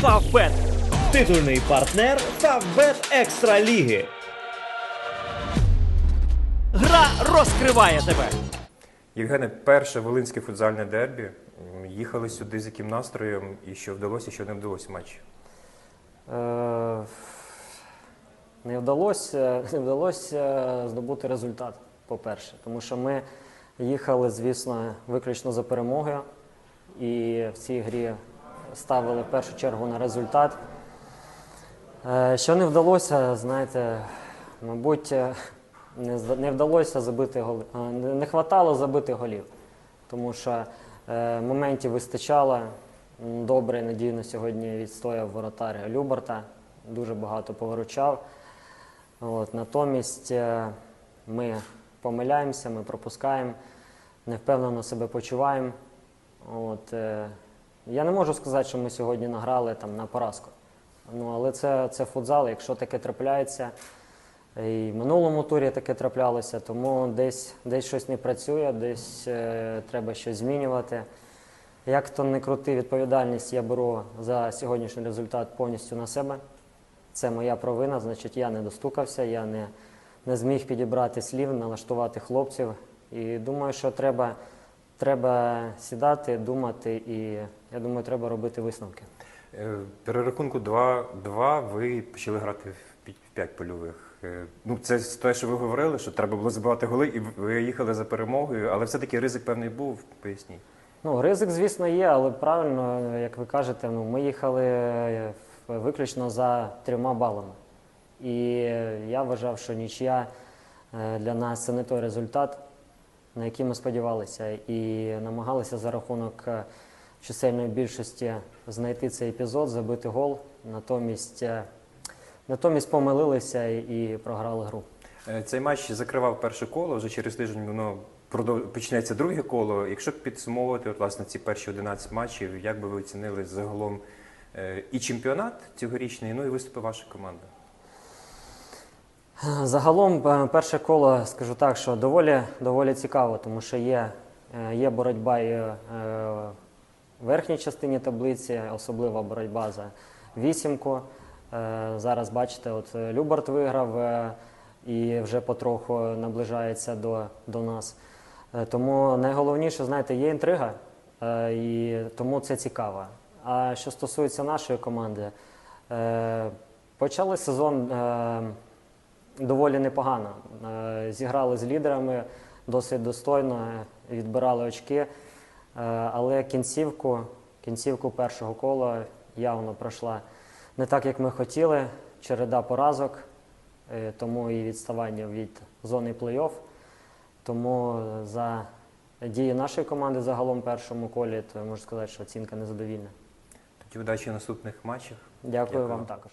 Фавбет. Титульний партнер Фавбет Екстра Ліги. Гра розкриває тебе. Євгене, перше волинське футзальне дербі. Їхали сюди з яким настроєм, і що вдалося, і що не вдалося в матчі. Е, Не вдалося, не вдалося здобути результат, по-перше, тому що ми їхали, звісно, виключно за перемогою і в цій грі ставили в першу чергу на результат. Е, Що не вдалося, знаєте, мабуть, е, не, вдалося забити голи. е, Не хватало забити голів, тому що моментів вистачало. Добре, надійно сьогодні відстояв воротар Люберта, дуже багато повиручав. От, натомість ми помиляємося, ми пропускаємо, невпевнено себе почуваємо. От, я не можу сказати, що ми сьогодні награли там, на поразку. Ну, але це, це футзал, якщо таке трапляється. І в минулому турі таке траплялося, тому десь, десь щось не працює, десь е, треба щось змінювати. Як то не крути, відповідальність я беру за сьогоднішній результат повністю на себе. Це моя провина, значить, я не достукався, я не, не зміг підібрати слів, налаштувати хлопців. І думаю, що треба, треба сідати, думати, і я думаю, треба робити висновки. Е, Перерахунку 2-2 ви почали грати в 5 польових. Е, Ну, це те, що ви говорили, що треба було забивати голи, і ви їхали за перемогою, але все-таки ризик певний був, поясніть. Ну, ризик, звісно, є, але правильно, як ви кажете, ну, ми їхали е, виключно за трьома балами. І я вважав, що нічия для нас це не той результат, на який ми сподівалися, і намагалися за рахунок е, чисельної більшості знайти цей епізод, забити гол. Натомість, е, натомість помилилися і програли гру. Е, Цей матч закривав перше коло, вже через тиждень воно почнеться друге коло. Якщо підсумовувати от, власне, ці перші 11 матчів, як би ви оцінили загалом і чемпіонат цьогорічний, ну і виступи вашої команди? Загалом е, перше коло, скажу так, що доволі, доволі цікаво, тому що є, е, є боротьба і е, в верхній частині таблиці, особлива боротьба за вісімку. Зараз бачите, от Любарт виграв і вже потроху наближається до, до нас. Тому найголовніше, знаєте, є інтрига, і тому це цікаво. А що стосується нашої команди, почали сезон. Доволі непогано. Е, Зіграли з лідерами досить достойно, відбирали очки. Е, Але кінцівку, кінцівку першого кола явно пройшла не так, як ми хотіли. Череда поразок, е, тому і відставання від зони плей-офф. Тому за дії нашої команди загалом в першому колі, то можу сказати, що оцінка незадовільна. Тоді удачі в наступних матчах. Дякую, Дякую. вам також.